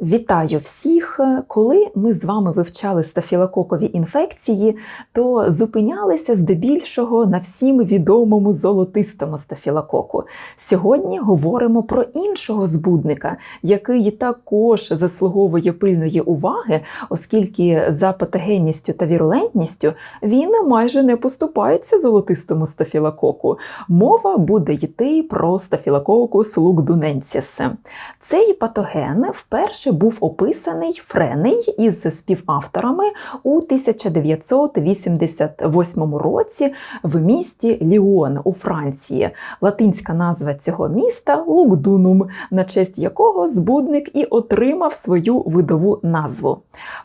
Вітаю всіх! Коли ми з вами вивчали стафілококові інфекції, то зупинялися здебільшого на всім відомому золотистому стафілококу. Сьогодні говоримо про іншого збудника, який також заслуговує пильної уваги, оскільки за патогенністю та вірулентністю він майже не поступається золотистому стафілококу. Мова буде йти про стафілококус лукдуненсіс. Цей патоген вперше був описаний Френей із співавторами у 1988 році в місті Ліон у Франції. Латинська назва цього міста Лукдунум, на честь якого збудник і отримав свою видову назву.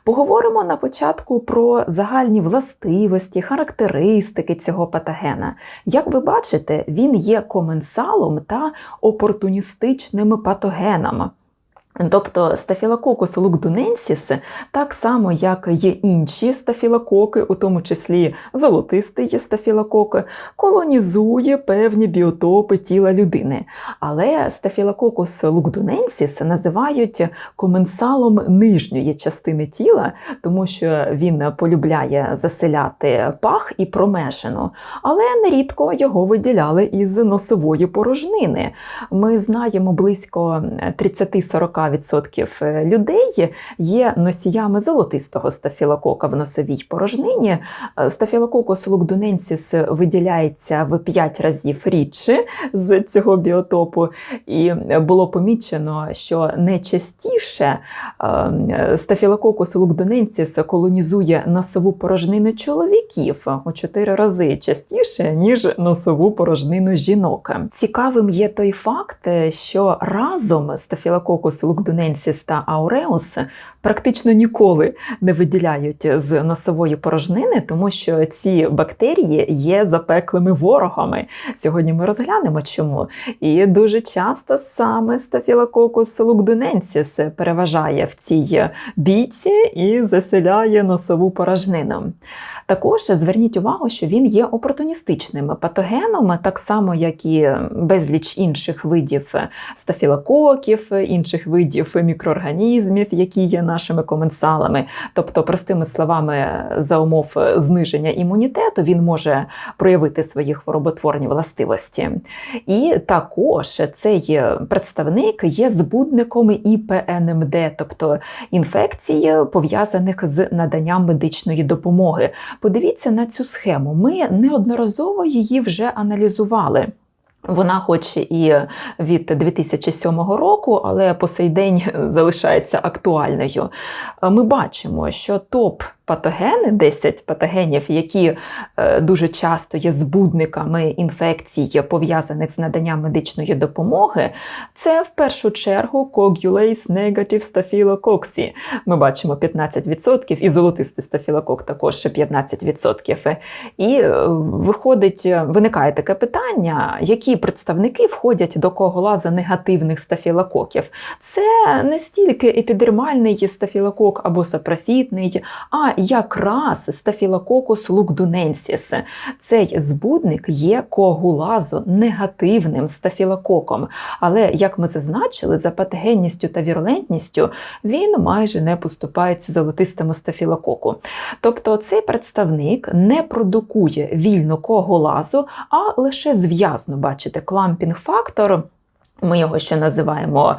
Поговоримо на початку про загальні властивості, характеристики цього патогена. Як ви бачите, він є коменсалом та опортуністичним патогеном. Тобто стафілококус лукдуненсіс, так само, як є інші стафілококи, у тому числі золотистий стафілокок, колонізує певні біотопи тіла людини. Але стафілококус лукдуненсіс називають коменсалом нижньої частини тіла, тому що він полюбляє заселяти пах і промежину, але нерідко його виділяли із носової порожнини. Ми знаємо близько 30-40 40% людей є носіями золотистого стафілокока в носовій порожнині. Стафілококус лукдуненсіс виділяється в 5 разів рідше з цього біотопу, і було помічено, що найчастіше стафілококус лукдуненсіс колонізує носову порожнину чоловіків у 4 рази частіше, ніж носову порожнину жінок. Цікавим є той факт, що разом стафілококус лукдуненсіс та ауреус практично ніколи не виділяють з носової порожнини, тому що ці бактерії є запеклими ворогами. Сьогодні ми розглянемо чому. І дуже часто саме стафілококус лукдуненсіс переважає в цій бійці і заселяє носову порожнину. Також зверніть увагу, що він є опортуністичним патогеном, так само, як і безліч інших видів стафілококів, інших видів мікроорганізмів, які є нашими коменсалами. Тобто, простими словами, за умов зниження імунітету він може проявити свої хвороботворні властивості. І також цей представник є збудником ІПНМД, тобто інфекцій, пов'язаних з наданням медичної допомоги. Подивіться на цю схему. Ми неодноразово її вже аналізували. Вона, хоч і від 2007 року, але по сей день залишається актуальною. Ми бачимо, що топ патогени, 10 патогенів, які е, дуже часто є збудниками інфекцій, пов'язаних з наданням медичної допомоги, це в першу чергу Coagulase Negative Staphylococcus. Ми бачимо 15%, і золотистий стафілокок також 15%. І е, виходить, виникає таке питання, які представники входять до коголаза негативних стафілококів. Це не стільки епідермальний стафілокок або сапрофітний, а якраз стафілококус лукдуненсіс. Цей збудник є коагулазо негативним стафілококом. Але, як ми зазначили, за патогенністю та вірулентністю він майже не поступається золотистому стафілококу. Тобто цей представник не продукує вільну коагулазу, а лише зв'язно, бачите, клампінг-фактор. Ми його ще називаємо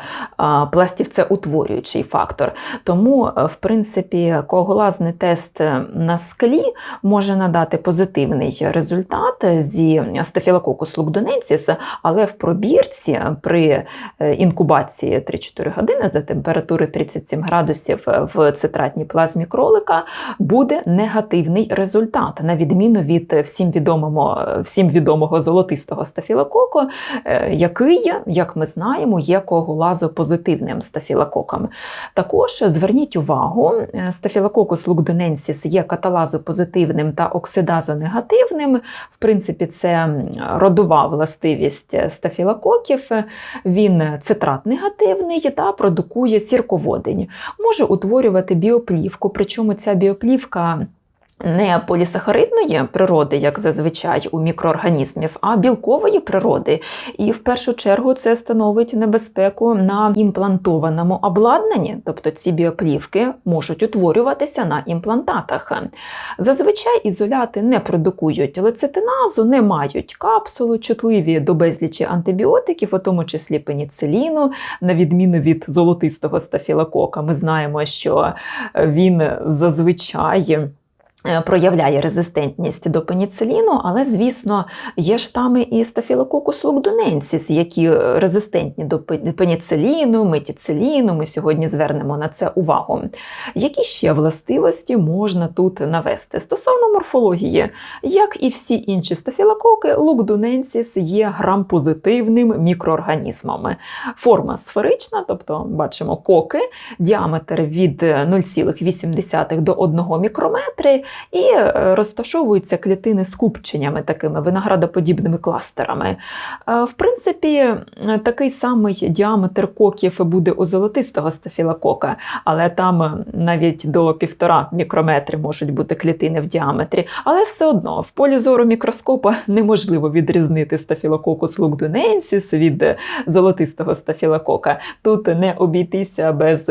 пластівцеутворюючий фактор. Тому, е, в принципі, коагулазний тест на склі може надати позитивний результат зі стафілококус лукдоненсіс, але в пробірці при е, інкубації 3-4 години за температури 37 градусів в цитратній плазмі кролика буде негативний результат, на відміну від всім відомого, всім відомого золотистого стафілококу, е, який, як ми знаємо, є коагулазопозитивним стафілококом. Також зверніть увагу, е, стафілококус лукдоненсіс є каталазопозитивним та оксидазонегативним. В принципі, це родова властивість стафілококів. Він цитрат негативний та продукує сірководень. Може утворювати біоплівку, причому ця біоплівка не полісахаридної природи, як зазвичай у мікроорганізмів, а білкової природи. І в першу чергу це становить небезпеку на імплантованому обладнанні, тобто ці біоплівки можуть утворюватися на імплантатах. Зазвичай ізоляти не продукують лецитиназу, не мають капсулу, чутливі до безлічі антибіотиків, у тому числі пеніциліну, на відміну від золотистого стафілокока. Ми знаємо, що він зазвичай. Е, проявляє резистентність до пеніциліну, але, звісно, є штами і стафілококус лукдуненсіс, які резистентні до пеніциліну, метіциліну. Ми сьогодні звернемо на це увагу. Які ще властивості можна тут навести? Стосовно морфології, як і всі інші стафілококи, лукдуненсіс є грампозитивним мікроорганізмом. Форма сферична, тобто бачимо коки, діаметр від 0,8 до 1 мікрометри і е, розташовуються клітини скупченнями, такими виноградоподібними кластерами. Е, в принципі, такий самий діаметр коків буде у золотистого стафілокока, але там навіть до півтора мікрометри можуть бути клітини в діаметрі. Але все одно в полі зору мікроскопа неможливо відрізнити стафілококус лукдуненсіс від золотистого стафілокока. Тут не обійтися без.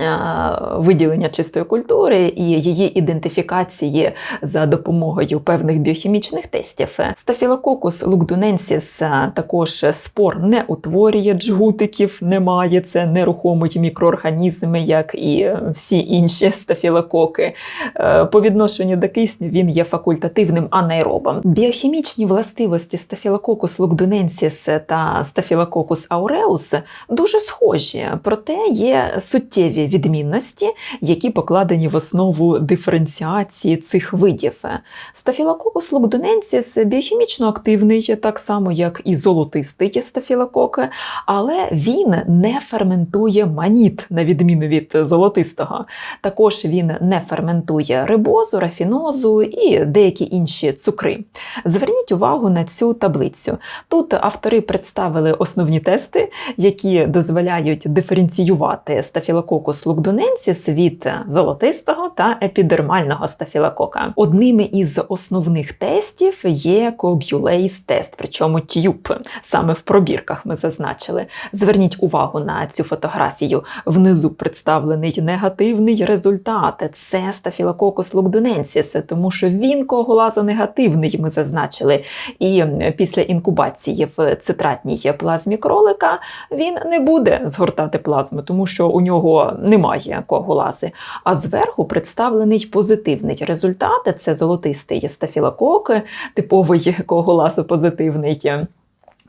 Е, виділення чистої культури і її ідентифікації за допомогою певних біохімічних тестів. Стафілококус лукдуненсіс е, також спор не утворює джгутиків, немає це нерухомий мікроорганізм, як і всі інші стафілококи. Е, по відношенню до кисню він є факультативним анаеробом. Біохімічні властивості стафілококус лукдуненсіс та стафілококус ауреус дуже схожі, проте є суттєві відмінності, які покладені в основу диференціації цих видів. Стафілококус лукдуненсіс біохімічно активний, так само, як і золотистий стафілокок, але він не ферментує маніт, на відміну від золотистого. Також він не ферментує рибозу, рафінозу і деякі інші цукри. Зверніть увагу на цю таблицю. Тут автори представили основні тести, які дозволяють диференціювати стафілококус Lugdunensis від золотистого та епідермального стафілокока. Одними із основних тестів є coagulase тест, причому тюб. Саме в пробірках ми зазначили. Зверніть увагу на цю фотографію. Внизу представлений негативний результат. Це стафілококус лукдуненсіс, тому що він коагулазонегативний, ми зазначили. І після інкубації в цитратній плазмі кролика він не буде згортати плазму, тому що у нього немає коагулази. А зверху представлений позитивний результат це золотистий стафілокок, типовий коагулазопозитивний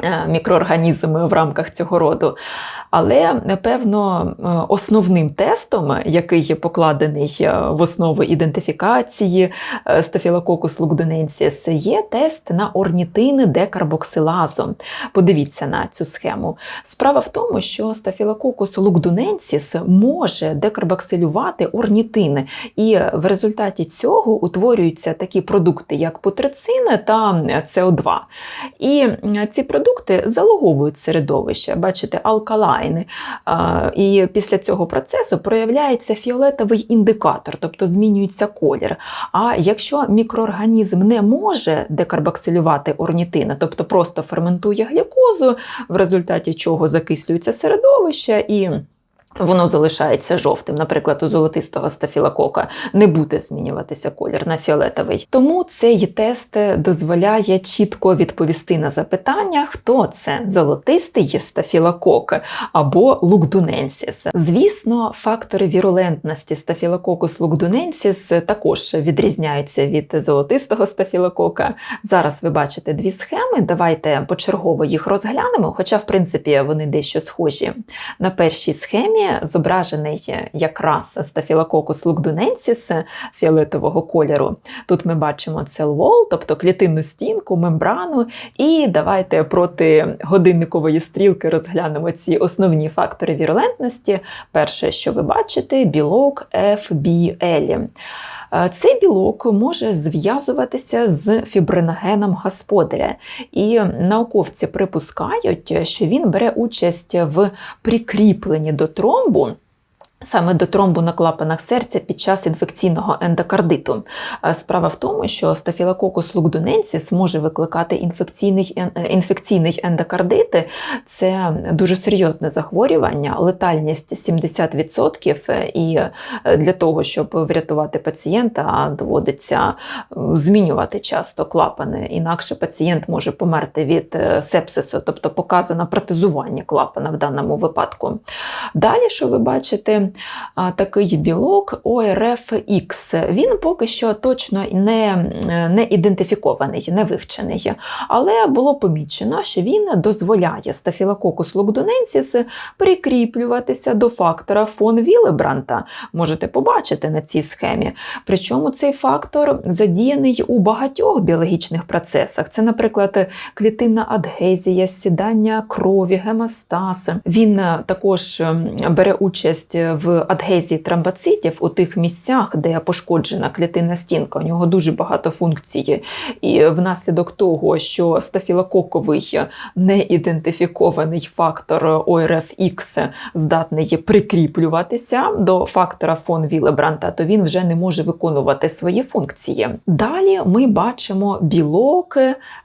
е, мікроорганізм в рамках цього роду. Але, напевно, е, основним тестом, який є покладений е, в основу ідентифікації стафілококус лукдоненсіс, є тест на орнітини декарбоксилазу. Подивіться на цю схему. Справа в тому, що стафілококус лукдоненсіс може декарбоксилювати орнітини, і в результаті цього утворюються такі продукти, як путрицин та СО2. І ці продукти залоговують середовище. Бачите, алкалайни. І після цього процесу проявляється фіолетовий індикатор, тобто змінюється колір. А якщо мікроорганізм не може декарбоксилювати орнітина, тобто просто ферментує глюкозу, в результаті чого закислюється середовище і Воно залишається жовтим, наприклад, у золотистого стафілокока не буде змінюватися колір на фіолетовий. Тому цей тест дозволяє чітко відповісти на запитання, хто це золотистий стафілокок або лукдуненсіс. Звісно, фактори вірулентності стафілококус лукдуненсіс також відрізняються від золотистого стафілокока. Зараз ви бачите дві схеми. Давайте почергово їх розглянемо, хоча, в принципі, вони дещо схожі. На першій схемі зображений якраз стафілококус лукдуненсіс фіолетового кольору. Тут ми бачимо цел-вол, тобто клітинну стінку, мембрану. І давайте проти годинникової стрілки розглянемо ці основні фактори вірулентності. Перше, що ви бачите, білок FBL. Е, цей білок може зв'язуватися з фібриногеном господаря, і науковці припускають, що він бере участь в прикріпленні до тромбу Саме до тромбу на клапанах серця під час інфекційного ендокардиту. Е, Справа в тому, що стафілококус лукдуненсіс може викликати інфекційний, ен- інфекційний ендокардит. Це дуже серйозне захворювання, летальність 70%. е, І е, для того, щоб врятувати пацієнта, доводиться е, змінювати часто клапани. Інакше пацієнт може померти від е, сепсису, тобто показано протезування клапана в даному випадку. Далі, що ви бачите, такий білок ORF-X. Він поки що точно не, не ідентифікований, не вивчений. Але було помічено, що він дозволяє стафілококус лукдуненсіс прикріплюватися до фактора фон Вілебранта. Можете побачити на цій схемі. Причому цей фактор задіяний у багатьох біологічних процесах. Це, наприклад, клітинна адгезія, сідання крові, гемостаз. Він також бере участь в адгезії тромбоцитів у тих місцях, де пошкоджена клітинна стінка. У нього дуже багато функцій. І внаслідок того, що стафілококовий неідентифікований фактор ORF-X здатний прикріплюватися до фактора фон Вілебранта, то він вже не може виконувати свої функції. Далі ми бачимо білок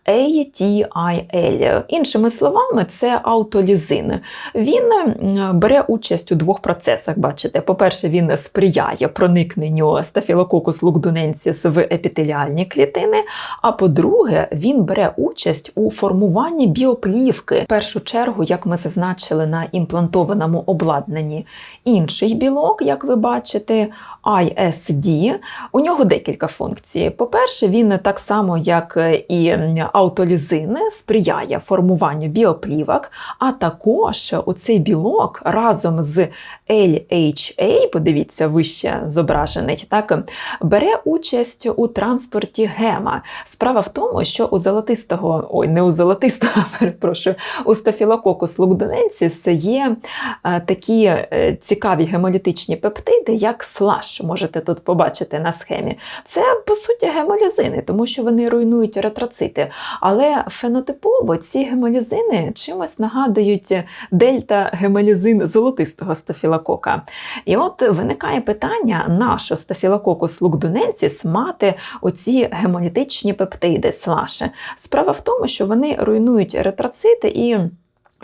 ATIL. Іншими словами, це аутолізин. Він бере участь у двох процесах. Бачите, по-перше, він сприяє проникненню стафілококус лукдуненсіс в епітеліальні клітини. А по-друге, він бере участь у формуванні біоплівки. В першу чергу, як ми зазначили на імплантованому обладнанні. Інший білок, як ви бачите, ISD, у нього декілька функцій. По-перше, він так само, як і аутолізин, сприяє формуванню біоплівок, а також у цей білок разом з LHA, подивіться, вище зображений, так, бере участь у транспорті гема. Справа в тому, що у золотистого, ой, не у золотистого, перепрошую, у стафілококус лукдененсіс є е, такі е, цікаві гемолітичні пептиди, як слаш, можете тут побачити на схемі. Це, по суті, гемолізини, тому що вони руйнують еритроцити. Але фенотипово ці гемолізини чимось нагадують дельта-гемолізин золотистого стафілокока. І от виникає питання, нащо стафілококус лукдуненсіс мати оці гемолітичні пептиди слаше. Справа в тому, що вони руйнують еритроцити і.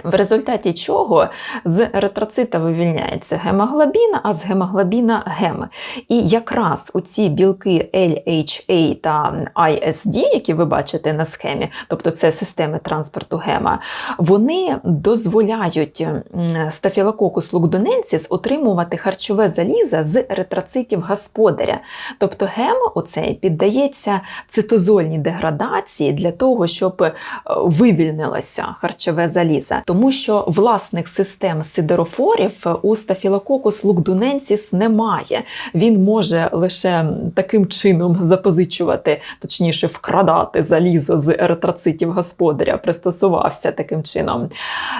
В результаті чого з еритроцита вивільняється гемоглобіна, а з гемоглобіна гем. І якраз у ці білки LHA та ISD, які ви бачите на схемі, тобто це системи транспорту гема, вони дозволяють стафілококус лукдоненсіс отримувати харчове залізо з еритроцитів господаря. Тобто гем у цей піддається цитозольній деградації для того, щоб е, вивільнилося харчове залізо. Тому що власних систем сидерофорів у стафілококус лукдуненсіс немає. Він може лише таким чином запозичувати, точніше, вкрадати залізо з еритроцитів господаря, пристосувався таким чином.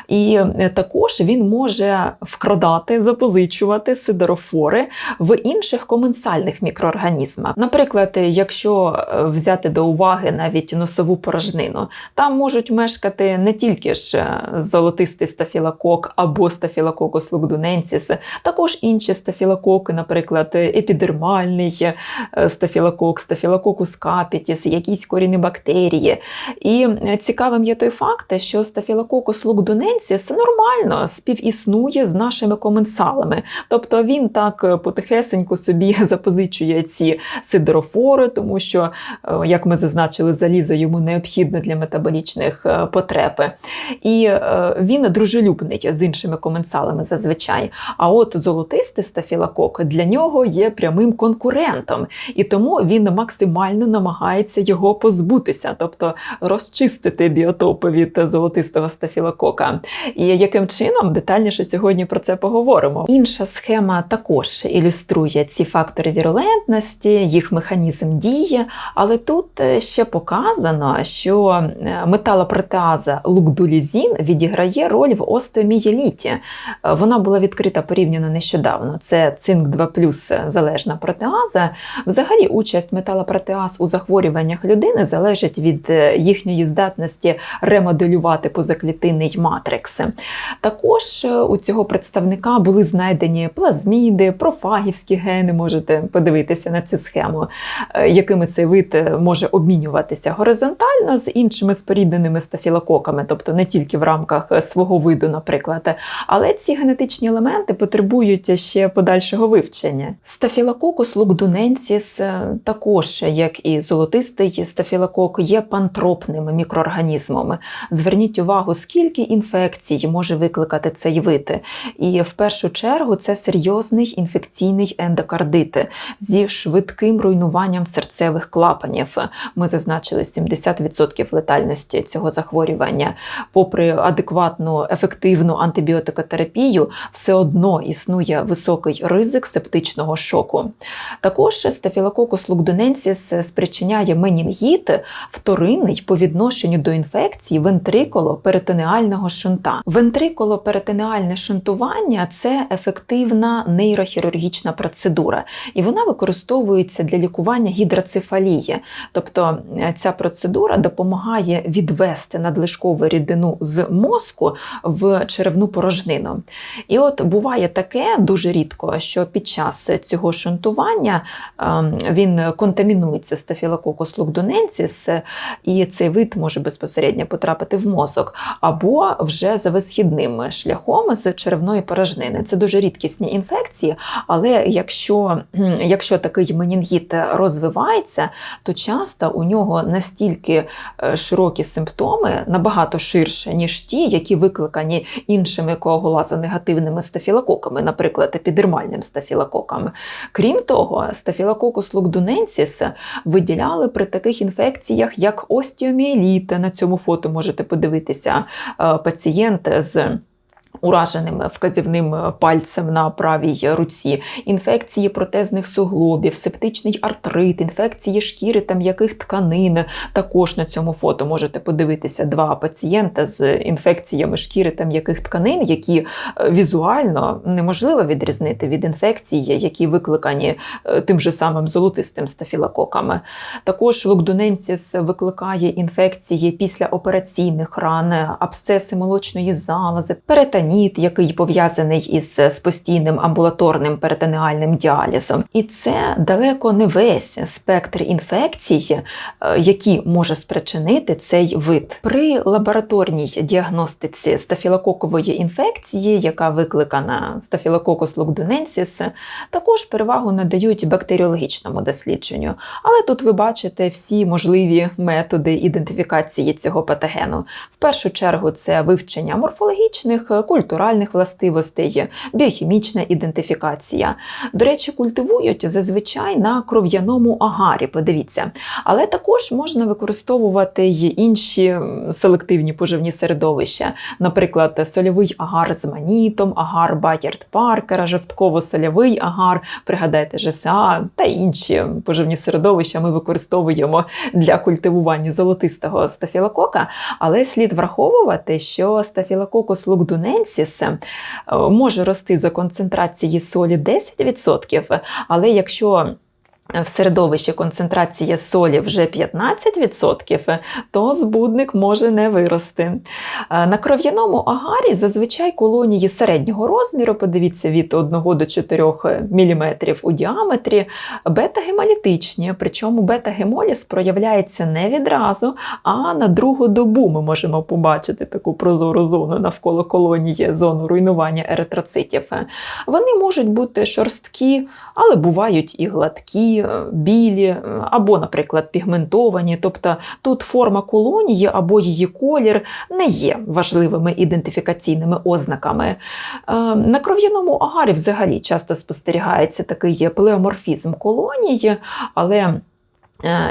І е, також він може вкрадати, запозичувати сидерофори в інших коменсальних мікроорганізмах. Наприклад, якщо е, взяти до уваги навіть носову порожнину, там можуть мешкати не тільки ж е, золотистий стафілокок або стафілококус лукдуненсіс, також інші стафілококи, наприклад, епідермальний е, стафілокок, стафілококус капітіс, якісь корінні бактерії. І е, цікавим є той факт, що стафілококус лукдуненсіс нормально співіснує з нашими коменсалами. Тобто він так е, потихесенько собі запозичує ці сидерофори, тому що, як ми зазначили, залізо йому необхідно для метаболічних потреб. І він дружелюбний з іншими коменсалами зазвичай. А от золотистий стафілокок для нього є прямим конкурентом, і тому він максимально намагається його позбутися, тобто розчистити біотопи від золотистого стафілокока. І яким чином детальніше сьогодні про це поговоримо. Інша схема також ілюструє ці фактори вірулентності, їх механізм дії, але тут е, ще показано, що е, металопротеаза лукдулізін відіграє відіграє роль в остеомієліті. Е, Вона була відкрита порівняно нещодавно. Це цинк 2 залежна протеаза. Взагалі, участь металопротеаз у захворюваннях людини залежить від е, їхньої здатності ремоделювати позаклітинний матрикс. Також е, у цього представника були знайдені плазміди, профагівські гени. Можете подивитися на цю схему, е, якими цей вид е, може обмінюватися горизонтально з іншими спорідненими стафілококами, тобто не тільки в рамках е, свого виду, наприклад. Але ці генетичні елементи потребують ще подальшого вивчення. Стафілококус лукдуненсіс е, також, як і золотистий стафілокок, є пантропним мікроорганізмом. Зверніть увагу, скільки інфекцій може викликати цей вид. І в першу чергу це серйозний інфекційний ендокардит зі швидким руйнуванням серцевих клапанів. Ми зазначили 70% летальності цього захворювання. Попри адекватну ефективну антибіотикотерапію, все одно існує високий ризик септичного шоку. Також стафілококус лукдуненсіс спричиняє менінгіт вторинний по відношенню до інфекції вентрикуло-перитонеального шунта. Вентрикуло-перитонеальне шунтування це ефективна нейрохірургічна процедура, і вона використовується для лікування гідроцефалії. Тобто е, ця процедура допомагає відвести надлишкову рідину з мозку в черевну порожнину. І от буває таке дуже рідко, що під час цього шунтування ем, він контамінується стафілококус лукдуненсіс, і цей вид може безпосередньо потрапити в мозок, або вже за висхідним шляхом з черевної порожнини. Це дуже рідкісні інфекції, але якщо, якщо такий менінгіт розвивається, то часто у нього настільки е, широкі симптоми, набагато ширше, ніж ті, які викликані іншими коагулазонегативними стафілококами, наприклад, епідермальним стафілококом. Крім того, стафілококус лукдуненсіс виділяли при таких інфекціях, як остіоміеліт. На цьому фото можете подивитися е, пацієнт з ураженим вказівним пальцем на правій руці, інфекції протезних суглобів, септичний артрит, інфекції шкіри та м'яких тканин. Також на цьому фото можете подивитися два пацієнта з інфекціями шкіри та м'яких тканин, які е, візуально неможливо відрізнити від інфекцій, які викликані е, тим же самим золотистим стафілококом. Також лукдуненсіс викликає інфекції післяопераційних ран, абсцеси молочної залози, перитоніт, який пов'язаний із з постійним амбулаторним перитонеальним діалізом. І це далеко не весь спектр інфекцій, е, які може спричинити цей вид. При лабораторній діагностиці стафілококової інфекції, яка викликана стафілококус лукдуненсіс, також перевагу надають бактеріологічному дослідженню. Але тут ви бачите всі можливі методи ідентифікації цього патогену. В першу чергу це вивчення морфологічних, культуральних властивостей, біохімічна ідентифікація. До речі, культивують зазвичай на кров'яному агарі, подивіться. Але також можна використовувати й інші селективні поживні середовища, наприклад, сольовий агар з манітом, агар Батярд Паркера, жовтково-сольовий агар, пригадайте ЖСА та інші поживні середовища ми використовуємо для культивування золотистого стафілокока. Але слід враховувати, що стафілококус лукдуненсіс е, може рости за концентрації солі 10%, але якщо в середовищі концентрація солі вже 15%, то збудник може не вирости. Е, На кров'яному агарі зазвичай колонії середнього розміру, подивіться, від 1 до 4 мм у діаметрі, бета-гемолітичні, причому бета-гемоліз проявляється не відразу, а на другу добу ми можемо побачити таку прозору зону навколо колонії, зону руйнування еритроцитів. Вони можуть бути шорсткі, але бувають і гладкі, білі, е, або, наприклад, пігментовані. Тобто тут форма колонії або її колір не є важливими ідентифікаційними ознаками. Е, На кров'яному агарі взагалі часто спостерігається такий плеоморфізм колонії, але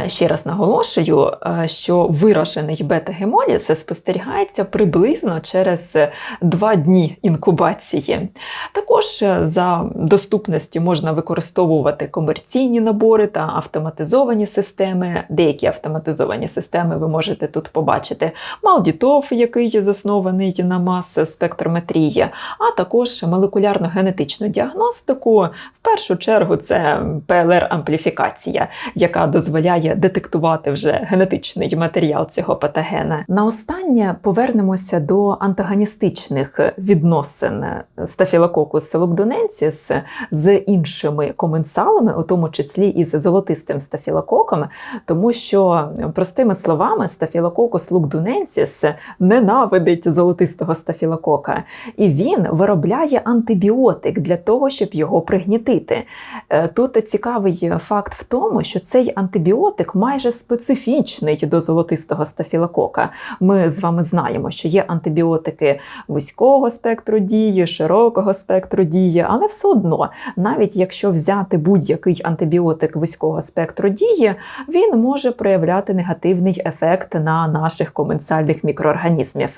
Ще раз наголошую, е, що виражений бета-гемоліз спостерігається приблизно через 2 дні інкубації. Також е, за доступності можна використовувати комерційні набори та автоматизовані системи. Деякі автоматизовані системи ви можете тут побачити. Малдітов, який заснований на мас спектрометрії, а також молекулярно-генетичну діагностику. В першу чергу це ПЛР-ампліфікація, яка дозволяє детектувати вже генетичний матеріал цього патогена. На останнє повернемося до антагоністичних відносин Staphylococcus lugdunensis з іншими коменсалами, у тому числі і з золотистим стафілококом, тому що, простими словами, Staphylococcus lugdunensis ненавидить золотистого стафілокока, і він виробляє антибіотик для того, щоб його пригнітити. Е, Тут цікавий факт в тому, що цей антибіотик майже специфічний до золотистого стафілокока. Ми з вами знаємо, що є антибіотики вузького спектру дії, широкого спектру дії, але все одно, навіть якщо взяти будь-який антибіотик вузького спектру дії, він може проявляти негативний ефект на наших коменсальних мікроорганізмів.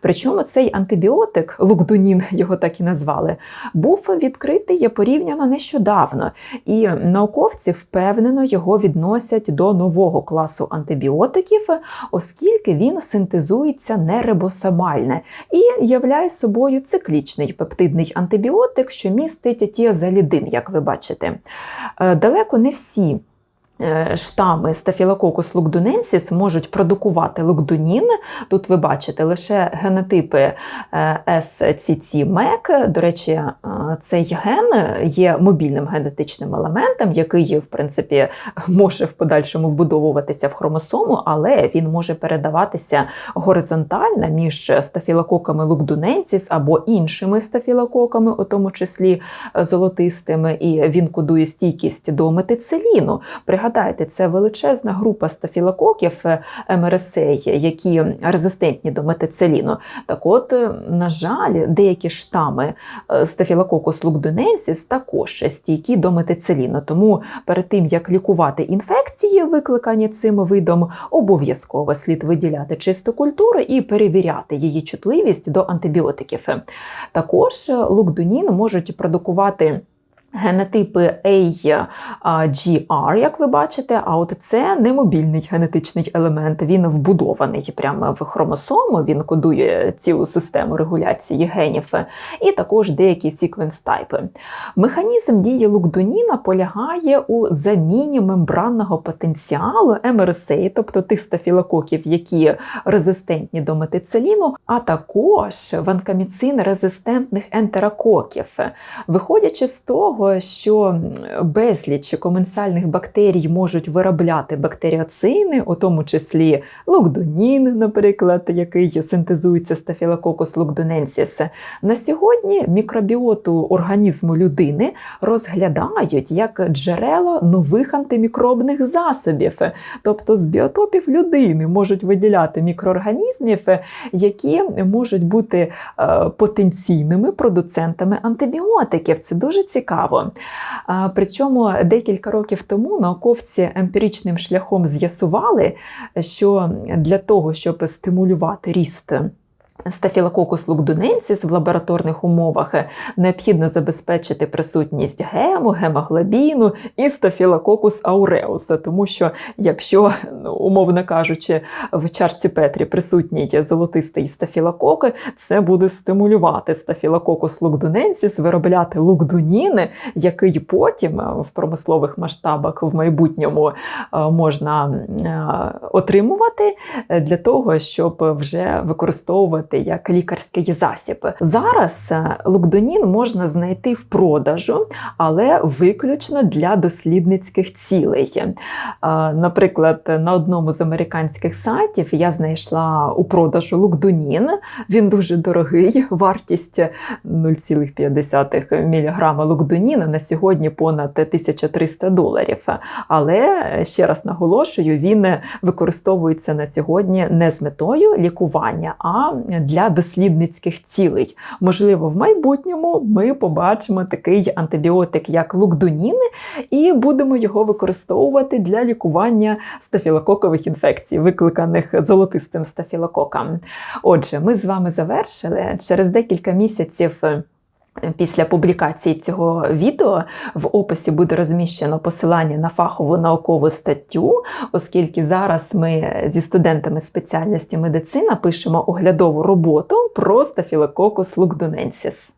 Причому цей антибіотик, лукдунін його так і назвали, був відкритий порівняно нещодавно, і науковці впевнено його відносять до нового класу антибіотиків, оскільки він синтезується нерибосомальне і являє собою циклічний пептидний антибіотик, що містить тіазалідин, як ви бачите. Е, Далеко не всі штами Staphylococcus lugdunensis можуть продукувати лугдунін. Тут ви бачите лише генотипи е, SCC-MEC. До речі, е, цей ген є мобільним генетичним елементом, який, в принципі, може в подальшому вбудовуватися в хромосому, але він може передаватися горизонтально між стафілококами лугдуненсіс або іншими стафілококами, у тому числі е, золотистими, і він кодує стійкість до метициліну. Пригадайте, це величезна група стафілококів е, МРСА, які резистентні до метициліну. Так от, е, на жаль, деякі штами е, Staphylococcus lugdunensis також стійкі до метициліну. Тому перед тим, як лікувати інфекції, викликані цим видом, обов'язково слід виділяти чисту культуру і перевіряти її чутливість до антибіотиків. Також лукдунін можуть продукувати Генотипи AGR, як ви бачите, а от це не мобільний генетичний елемент, він вбудований прямо в хромосому, він кодує цілу систему регуляції генів, і також деякі секвенс-тайпи. Механізм дії лукдоніна полягає у заміні мембранного потенціалу МРСА, тобто тих стафілококів, які резистентні до метициліну, а також ванкаміцин-резистентних ентерококів. Виходячи з того, що безліч коменсальних бактерій можуть виробляти бактеріоцини, у тому числі лукдонін, наприклад, який синтезується стафілококус лукдоненсіс. На сьогодні мікробіоту організму людини розглядають як джерело нових антимікробних засобів, тобто з біотопів людини можуть виділяти мікроорганізмів, які можуть бути е, потенційними продуцентами антибіотиків. Це дуже цікаво цікаво. Причому декілька років тому науковці емпіричним шляхом з'ясували, що для того, щоб стимулювати ріст Стафілококус лукдуненсіс в лабораторних умовах необхідно забезпечити присутність гему, гемоглобіну і стафілококус ауреуса, тому що якщо, ну, умовно кажучи, в чашці Петрі присутній золотистий стафілокок, це буде стимулювати стафілококус лукдуненсіс, виробляти лукдуніни, який потім в промислових масштабах в майбутньому можна отримувати для того, щоб вже використовувати як лікарський засіб. Зараз е, лукдонін можна знайти в продажу, але виключно для дослідницьких цілей. Е, наприклад, на одному з американських сайтів я знайшла у продажу лукдонін. Він дуже дорогий, вартість 0,5 мг лукдоніна на сьогодні понад 1300 доларів. Але ще раз наголошую, він використовується на сьогодні не з метою лікування, а е, для дослідницьких цілей. Можливо, в майбутньому ми побачимо такий антибіотик, як лукдонін, і будемо його використовувати для лікування стафілококових інфекцій, викликаних золотистим стафілококом. Отже, ми з вами завершили через декілька місяців. Після публікації цього відео в описі буде розміщено посилання на фахову наукову статтю, оскільки зараз ми зі студентами спеціальності медицина пишемо оглядову роботу про стафілококус лукдоненсіс.